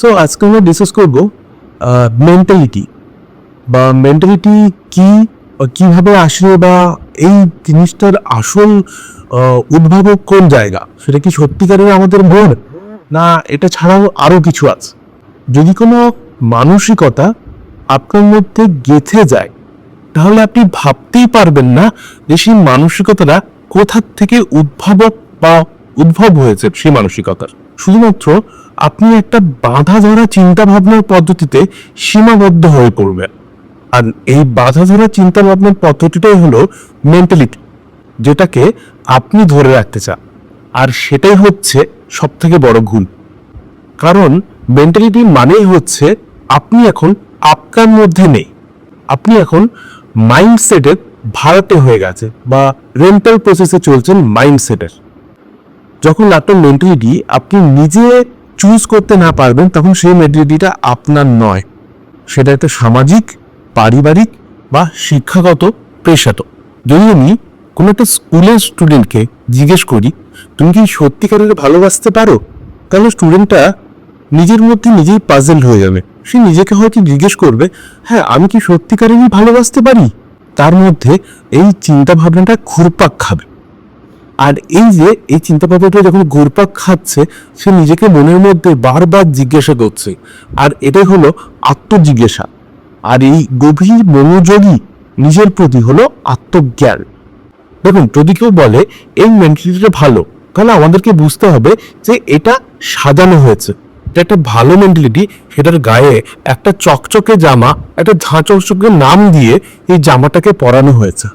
So আজকে আমরা discuss করব মেন্টালিটি বা মেন্টালিটি কি কীভাবে আসে বা এই জিনিসটার আসল উদ্ভাবক কোন জায়গা? সেটা কি সত্যিকারের আমাদের মন? না, এটা ছাড়াও আরও কিছু আছে। যদি কোনো মানসিকতা আপনার মধ্যে গেঁথে যায়, তাহলে আপনি ভাবতেই পারবেন না যে সেই মানসিকতাটা কোথা থেকে উদ্ভাবক বা উদ্ভব হয়েছে সেই মানসিকতার। শুধুমাত্র আপনি একটা বাধা ধরা চিন্তা ভাবনার পদ্ধতিতে সীমাবদ্ধ হয়ে পড়বেন। আর এই বাধা ধরা চিন্তা ভাবনার পদ্ধতিটাই হলো মেন্টালিটি যেটাকে আপনি ধরে রাখতে চান। আর সেটাই হচ্ছে সব থেকে বড় ভুল। কারণ মেন্টালিটি মানেই হচ্ছে আপনি এখন আপনার মধ্যে নেই। আপনি এখন মাইন্ডসেটের ভাড়াতে হয়ে গেছে বা রেন্টাল প্রসেসে চলছেন মাইন্ডসেটের যখন আপনার মেন্টালিটি আপনি নিজে চুজ করতে না পারবেন, তখন সেই মেন্টালিটিটা আপনার নয়। সেটা একটা সামাজিক, পারিবারিক বা শিক্ষাগত পেশাত যদি আমি কোনো একটা স্কুলের স্টুডেন্টকে জিজ্ঞেস করি, তুমি কি সত্যিকারের ভালোবাসতে পারো? তাহলে স্টুডেন্টটা নিজের মধ্যে নিজেই পাজেল হয়ে যাবে। সে নিজেকে হয়তো জিজ্ঞেস করবে হ্যাঁ আমি কি সত্যিকারেরই ভালোবাসতে পারি? তার মধ্যে এই চিন্তা ভাবনাটা ঘুরপাক খাবে। আর এই যে এই চিন্তা ভাবনাটা যখন ঘুরপাক খাচ্ছে, সে নিজেকে মনের মধ্যে বারবার জিজ্ঞাসা করছে। আর এটাই হলো আত্মজিজ্ঞাসা। আর এই গভীর মনোযোগী নিজের প্রতি হলো আত্মজ্ঞান। দেখুন, যদি কেউ বলে, এই মেন্টালিটিটা ভালো, তাহলে আমাদেরকে বুঝতে হবে যে এটা সাজানো হয়েছে। এটা একটা ভালো মেন্টালিটি সেটার গায়ে একটা চকচকে জামা, একটা ঝাঁ চকচকে নাম দিয়ে এই জামাটাকে পরানো হয়েছে।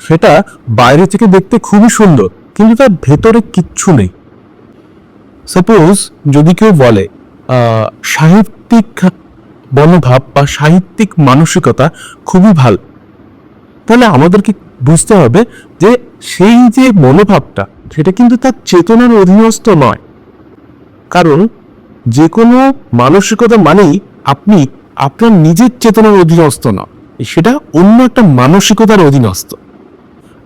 সেটা বাইরে থেকে দেখতে খুবই সুন্দর, কিন্তু তার ভেতরে কিচ্ছু নেই। সাপোজ যদি কেউ বলে সাহিত্যিক মনোভাব বা সাহিত্যিক মানসিকতা খুবই ভালো, তাহলে আমাদেরকে বুঝতে হবে যে সেই যে মনোভাবটা, সেটা কিন্তু তার চেতনার অধীনস্থ নয়। কারণ যে কোনো মানসিকতা মানেই আপনি আপনার নিজের চেতনার অধীনস্থ নয় সেটা অন্য একটা মানসিকতার অধীনস্থ।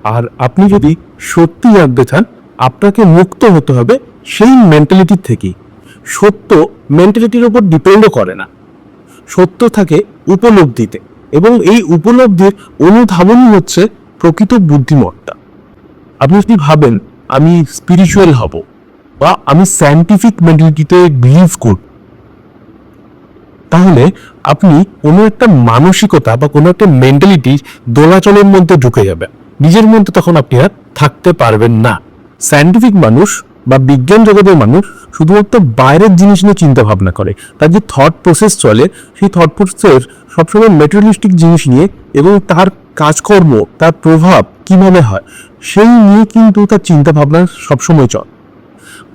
আর আপনি যদি সত্যি জানতে চান, আপনাকে মুক্ত হতে হবে সেই মেন্টালিটির থেকেই। সত্য মেন্টালিটির ওপর ডিপেন্ডও করে না। সত্য থাকে উপলব্ধিতে এবং এই উপলব্ধির অনুধাবনই হচ্ছে প্রকৃত বুদ্ধিমত্তা। আপনি যদি ভাবেন, আমি স্পিরিচুয়াল হব বা আমি সায়েন্টিফিক মেন্টালিটিতে বিলিভ করব, তাহলে আপনি কোনো একটা মানসিকতা বা কোনো একটা মেন্টালিটি দোলাচলের মধ্যে ঢুকে যাবে নিজের মধ্যে তখন আপনি আর থাকতে পারবেন না। সায়েন্টিফিক মানুষ বা বিজ্ঞান জগতের মানুষ শুধুমাত্র বাইরের জিনিস নিয়ে চিন্তা ভাবনা করে। তার যে থট প্রসেস চলে, সেই থট প্রসেস সবসময় মেটেরিয়ালিস্টিক জিনিস নিয়ে এবং তার কাজকর্ম, তার প্রভাব কীভাবে হয়, সেই নিয়ে কিন্তু তার চিন্তা ভাবনা সবসময় চলে।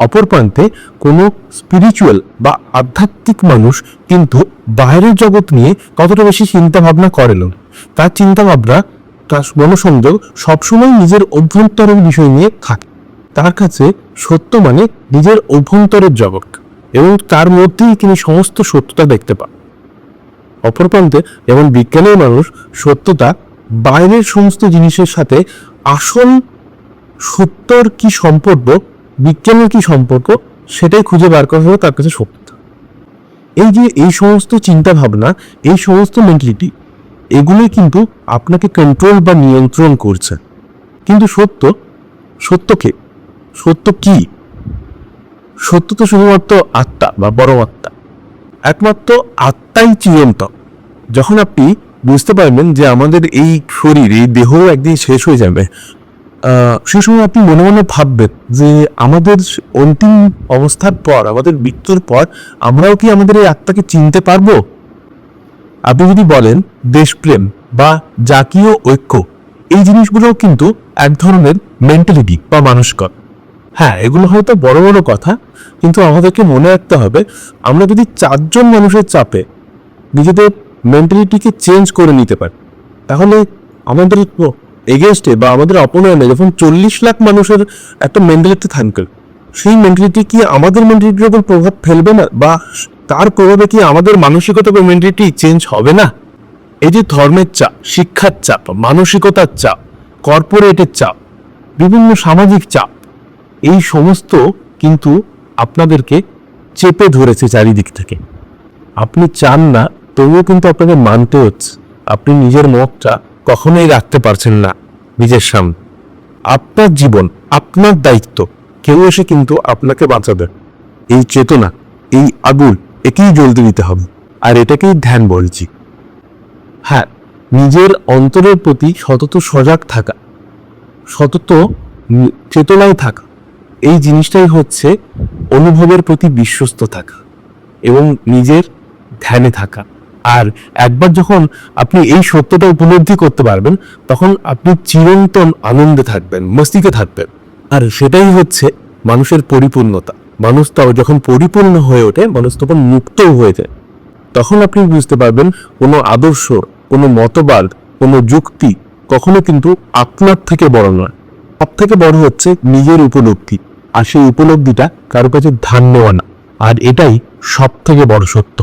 অপর প্রান্তে কোনো স্পিরিচুয়াল বা আধ্যাত্মিক মানুষ কিন্তু বাইরের জগৎ নিয়ে কতটা বেশি চিন্তা ভাবনা করে না তার চিন্তা ভাবনা তার মনোসংযোগ সবসময় নিজের অভ্যন্তরের বিষয় নিয়ে থাকে। তার কাছে সত্য মানে নিজের অভ্যন্তরের জগৎ এবং তার মধ্যেই তিনি সমস্ত সত্যতা দেখতে পান। অপর প্রান্তে যেমন বিজ্ঞানের মানুষ, সত্যতা বাইরের সমস্ত জিনিসের সাথে আসল সত্যর কি সম্পর্ক, বিজ্ঞানের কি সম্পর্ক, সেটাই খুঁজে বার করা হলো তার কাছে সত্যতা। এই যে এই সমস্ত চিন্তা ভাবনা এই সমস্ত মেন্টালিটি এগুলোই কিন্তু আপনাকে কন্ট্রোল বা নিয়ন্ত্রণ করছে। কিন্তু সত্য সত্যকে সত্য কি? সত্য তো শুধুমাত্র আত্মা বা বড় আত্মা। একমাত্র আত্মাই চিরন্তন। যখন আপনি বুঝতে পারবেন যে আমাদের এই শরীর, এই দেহ একদিন শেষ হয়ে যাবে সে সময় আপনি মনে মনে ভাববেন যে আমাদের অন্তিম অবস্থার পর, আমাদের মৃত্যুর পর, আমরাও কি আমাদের এই আত্মাকে চিনতে পারব? আপনি যদি বলেন দেশপ্রেম বা জাতীয় ঐক্য, এই জিনিসগুলোও কিন্তু এক ধরনের মেন্টালিটি বা মানসিকতা। হ্যাঁ এগুলো হয়তো বড় বড় কথা, কিন্তু আমাদেরকে মনে রাখতে হবে, আমরা যদি চারজন মানুষের চাপে নিজেদের মেন্টালিটিকে চেঞ্জ করে নিতে পারি, তাহলে আমাদের এগেনস্টে বা আমাদের অপনয়নে যখন চল্লিশ লাখ মানুষের একটা মেন্টালিটি থাকবে, সেই মেন্টালিটি কি আমাদের মেন্টালিটির উপর প্রভাব ফেলবে না বা তার প্রভাবে কি আমাদের মানসিকতা বা মেন্টালিটি চেঞ্জ হবে না? এই যে ধর্মের চাপ, শিক্ষার চাপ, মানসিকতার চাপ কর্পোরেটের চাপ, বিভিন্ন সামাজিক চাপ, এই সমস্ত কিন্তু আপনাদেরকে চেপে ধরেছে চারিদিক থেকে। আপনি চান না, তবুও কিন্তু আপনাকে মানতে হচ্ছে। আপনি নিজের মতটা কখনোই রাখতে পারছেন না নিজের সামনে। আপনার জীবন, আপনার দায়িত্ব, কেউ এসে কিন্তু আপনাকে বাঁচাবে। এই চেতনা, এই আগুন একেই জ্বলতে দিতে হবে। আর এটাকেই ধ্যান বলছি। হ্যাঁ নিজের অন্তরের প্রতি সতত সজাগ থাকা, সতত চেতনায় থাকা, এই জিনিসটাই হচ্ছে অনুভবের প্রতি বিশ্বস্ত থাকা এবং নিজের ধ্যানে থাকা। আর একবার যখন আপনি এই সত্যটা উপলব্ধি করতে পারবেন, তখন আপনি চিরন্তন আনন্দে থাকবেন মস্তিকে থাকবেন। আর সেটাই হচ্ছে মানুষের পরিপূর্ণতা। মানুষ তাও যখন পরিপূর্ণ হয়ে ওঠে, মানুষ তখন মুক্তও হয়ে যায়। তখন আপনি বুঝতে পারবেন কোনো আদর্শ, কোনো মতবাদ, কোনো যুক্তি কখনো কিন্তু আপনার থেকে বড় নয়। সব থেকে বড় হচ্ছে নিজের উপলব্ধি, আর সেই উপলব্ধিটা কারও কাছে ধার নেওয়া না। আর এটাই সব থেকে বড় সত্য।